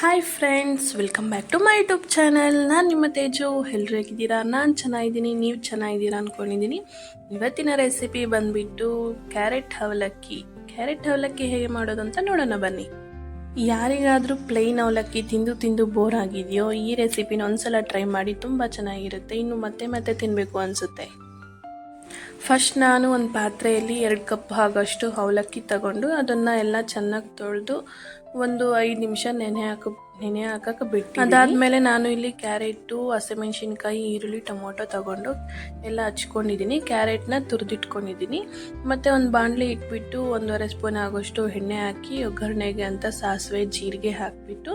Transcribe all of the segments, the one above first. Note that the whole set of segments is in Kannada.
Hi friends welcome back to my YouTube channel ನಾನು ನಿಮ್ಮ ತೇಜು. ಎಲ್ಲರೂ ಹೇಗಿದ್ದೀರಾ? ನಾನು ಚೆನ್ನಾಗಿದ್ದೀನಿ, ನೀವು ಚೆನ್ನಾಗಿದ್ದೀರಾ ಅಂದ್ಕೊಂಡಿದ್ದೀನಿ ಇವತ್ತಿನ ರೆಸಿಪಿ ಬಂದುಬಿಟ್ಟು ಕ್ಯಾರೆಟ್ ಅವಲಕ್ಕಿ. ಕ್ಯಾರೆಟ್ ಅವಲಕ್ಕಿ ಹೇಗೆ ಮಾಡೋದು ಅಂತ ನೋಡೋಣ ಬನ್ನಿ. ಯಾರಿಗಾದರೂ ಪ್ಲೈನ್ ಅವಲಕ್ಕಿ ತಿಂದು ತಿಂದು ಬೋರ್ ಆಗಿದೆಯೋ, ಈ ರೆಸಿಪಿನ ಒಂದ್ಸಲ ಟ್ರೈ ಮಾಡಿ ತುಂಬ ಚೆನ್ನಾಗಿರುತ್ತೆ. ಇನ್ನು ಮತ್ತೆ ಮತ್ತೆ ತಿನ್ನಬೇಕು ಅನಿಸುತ್ತೆ. ಫಸ್ಟ್ ನಾನು ಒಂದು ಪಾತ್ರೆಯಲ್ಲಿ ಎರಡು ಕಪ್ ಆಗೋಷ್ಟು ಅವಲಕ್ಕಿ ತಗೊಂಡು ಅದನ್ನು ಎಲ್ಲ ಚೆನ್ನಾಗಿ ತೊಳೆದು ಒಂದು ಐದು ನಿಮಿಷ ನೆನೆ ಹಾಕ, ನೆನೆ ಹಾಕಕ್ಕೆ ಬಿಟ್ಟು ಅದಾದಮೇಲೆ ನಾನು ಇಲ್ಲಿ ಕ್ಯಾರೆಟು, ಹಸಿಮೆಣ್ಸಿನ್ಕಾಯಿ, ಈರುಳ್ಳಿ, ಟೊಮೊಟೊ ತಗೊಂಡು ಎಲ್ಲ ಹಚ್ಕೊಂಡಿದ್ದೀನಿ ಕ್ಯಾರೆಟ್ನ ತುರಿದಿಟ್ಕೊಂಡಿದ್ದೀನಿ ಮತ್ತು ಒಂದು ಬಾಣಲಿ ಇಟ್ಬಿಟ್ಟು ಒಂದೂವರೆ ಸ್ಪೂನ್ ಆಗೋಷ್ಟು ಎಣ್ಣೆ ಹಾಕಿ ಒಗ್ಗರಣೆಗೆ ಅಂತ ಸಾಸಿವೆ, ಜೀರಿಗೆ ಹಾಕಿಬಿಟ್ಟು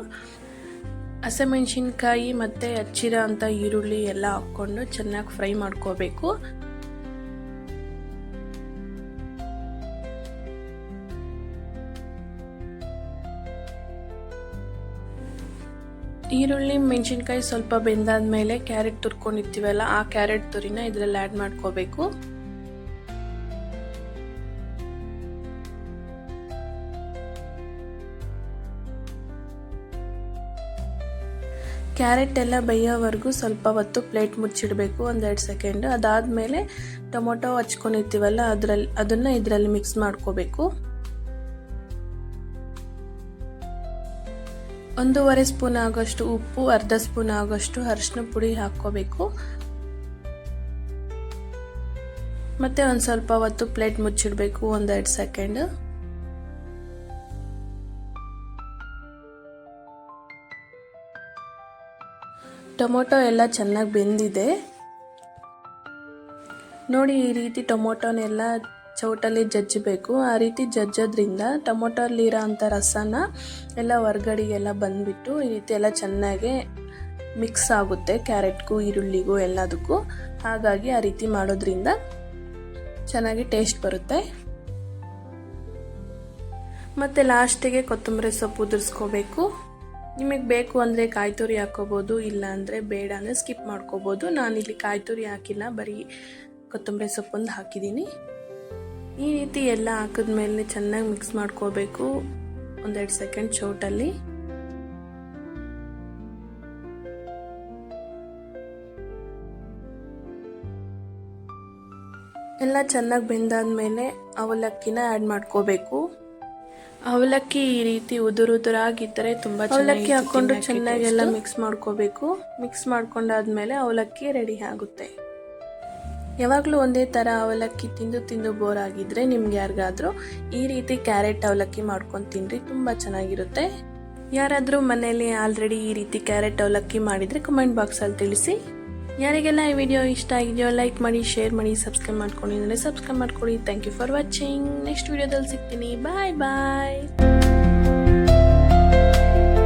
ಹಸಿಮೆಣ್ಸಿನ್ಕಾಯಿ ಮತ್ತು ಹಚ್ಚಿರೋ ಅಂಥ ಈರುಳ್ಳಿ ಎಲ್ಲ ಹಾಕ್ಕೊಂಡು ಚೆನ್ನಾಗಿ ಫ್ರೈ ಮಾಡ್ಕೋಬೇಕು. ಈರುಳ್ಳಿ, ಮೆಣಸಿನ್ಕಾಯಿ ಸ್ವಲ್ಪ ಬೆಂದಾದ್ಮೇಲೆ ಕ್ಯಾರೆಟ್ ತುರ್ಕೊಂಡಿರ್ತೀವಲ್ಲ, ಆ ಕ್ಯಾರೆಟ್ ತುರಿನ ಇದರಲ್ಲಿ ಆ್ಯಡ್ ಮಾಡ್ಕೋಬೇಕು. ಕ್ಯಾರೆಟ್ ಎಲ್ಲ ಬೇಯೋವರೆಗೂ ಸ್ವಲ್ಪ ಹೊತ್ತು ಪ್ಲೇಟ್ ಮುಚ್ಚಿಡಬೇಕು, ಒಂದೆರಡು ಸೆಕೆಂಡ್. ಅದಾದಮೇಲೆ ಟೊಮೊಟೊ ಹಚ್ಕೊಂಡಿರ್ತೀವಲ್ಲ, ಅದರಲ್ಲಿ, ಅದನ್ನು ಇದರಲ್ಲಿ ಮಿಕ್ಸ್ ಮಾಡ್ಕೋಬೇಕು. ಒಂದೂವರೆ ಸ್ಪೂನ್ ಆಗೋಷ್ಟು ಉಪ್ಪು, ಅರ್ಧ ಸ್ಪೂನ್ ಆಗೋಷ್ಟು ಅರಿಶಿನ ಪುಡಿ ಹಾಕ್ಕೋಬೇಕು. ಮತ್ತೆ ಒಂದು ಸ್ವಲ್ಪ ಹೊತ್ತು ಪ್ಲೇಟ್ ಮುಚ್ಚಿಡಬೇಕು, ಒಂದೆರಡು ಸೆಕೆಂಡ್. ಟೊಮೊಟೊ ಎಲ್ಲ ಚೆನ್ನಾಗಿ ಬೆಂದಿದೆ. ನೋಡಿ ಈ ರೀತಿ ಟೊಮೊಟೊನೆಲ್ಲ ಚೌಟಲ್ಲಿ ಜಜ್ಜಬೇಕು. ಆ ರೀತಿ ಜಜ್ಜೋದ್ರಿಂದ ಟೊಮೊಟೊಲ್ಲಿರೋ ಅಂಥ ರಸನ ಎಲ್ಲ ಹೊರ್ಗಡೆಗೆಲ್ಲ ಬಂದುಬಿಟ್ಟು ಈ ರೀತಿ ಎಲ್ಲ ಚೆನ್ನಾಗಿ ಮಿಕ್ಸ್ ಆಗುತ್ತೆ, ಕ್ಯಾರೆಟ್ಗೂ, ಈರುಳ್ಳಿಗೂ ಎಲ್ಲದಕ್ಕೂ. ಹಾಗಾಗಿ ಆ ರೀತಿ ಮಾಡೋದ್ರಿಂದ ಚೆನ್ನಾಗಿ ಟೇಸ್ಟ್ ಬರುತ್ತೆ. ಮತ್ತು ಲಾಸ್ಟಿಗೆ ಕೊತ್ತಂಬರಿ ಸೊಪ್ಪು ಉದುರಿಸ್ಕೋಬೇಕು. ನಿಮಗೆ ಬೇಕು ಅಂದರೆ ಕಾಯಿ ತುರಿ ಹಾಕೋಬೋದು, ಇಲ್ಲ ಅಂದರೆ ಬೇಡ ಅಂದರೆ ಸ್ಕಿಪ್ ಮಾಡ್ಕೋಬೋದು. ನಾನಿಲ್ಲಿ ಕಾಯಿ ತುರಿ ಹಾಕಿಲ್ಲ, ಬರೀ ಕೊತ್ತಂಬರಿ ಸೊಪ್ಪೊಂದು ಹಾಕಿದ್ದೀನಿ. ಈ ರೀತಿ ಎಲ್ಲ ಹಾಕಿದ್ಮೇಲೆ ಚೆನ್ನಾಗಿ ಮಿಕ್ಸ್ ಮಾಡ್ಕೋಬೇಕು. ಒಂದೆರಡು ಸೆಕೆಂಡ್ ಚೌಟಲ್ಲಿ. ಎಲ್ಲ ಚೆನ್ನಾಗಿ ಬೆಂದಾದ್ಮೇಲೆ ಅವಲಕ್ಕಿನ ಆ್ಯಡ್ ಮಾಡ್ಕೋಬೇಕು. ಅವಲಕ್ಕಿ ಈ ರೀತಿ ಉದುರುದುರಾಗಿದ್ದರೆ ತುಂಬ ಅವಲಕ್ಕಿ ಹಾಕ್ಕೊಂಡು ಚೆನ್ನಾಗಿ ಎಲ್ಲ ಮಿಕ್ಸ್ ಮಾಡ್ಕೋಬೇಕು. ಮಿಕ್ಸ್ ಮಾಡ್ಕೊಂಡಾದ್ಮೇಲೆ ಅವಲಕ್ಕಿ ರೆಡಿ ಆಗುತ್ತೆ. ಯಾವಾಗಲೂ ಒಂದೇ ಥರ ಅವಲಕ್ಕಿ ತಿಂದು ತಿಂದು ಬೋರ್ ಆಗಿದ್ರೆ ನಿಮ್ಗೆ ಯಾರಿಗಾದ್ರೂ ಈ ರೀತಿ ಕ್ಯಾರೆಟ್ ಅವಲಕ್ಕಿ ಮಾಡ್ಕೊಂಡು ತಿನ್ರಿ, ತುಂಬ ಚೆನ್ನಾಗಿರುತ್ತೆ. ಯಾರಾದರೂ ಮನೆಯಲ್ಲಿ ಆಲ್ರೆಡಿ ಈ ರೀತಿ ಕ್ಯಾರೆಟ್ ಅವಲಕ್ಕಿ ಮಾಡಿದರೆ ಕಮೆಂಟ್ ಬಾಕ್ಸಲ್ಲಿ ತಿಳಿಸಿ. ಯಾರಿಗೆಲ್ಲ ಈ ವಿಡಿಯೋ ಇಷ್ಟ ಆಗಿದೆಯೋ ಲೈಕ್ ಮಾಡಿ ಶೇರ್ ಮಾಡಿ ಸಬ್ಸ್ಕ್ರೈಬ್ ಮಾಡ್ಕೊಂಡಿದ್ರೆ ಸಬ್ಸ್ಕ್ರೈಬ್ ಮಾಡ್ಕೊಳ್ಳಿ thank you for watching next ವಿಡಿಯೋದಲ್ಲಿ ಸಿಗ್ತೀನಿ. ಬಾಯ್ ಬಾಯ್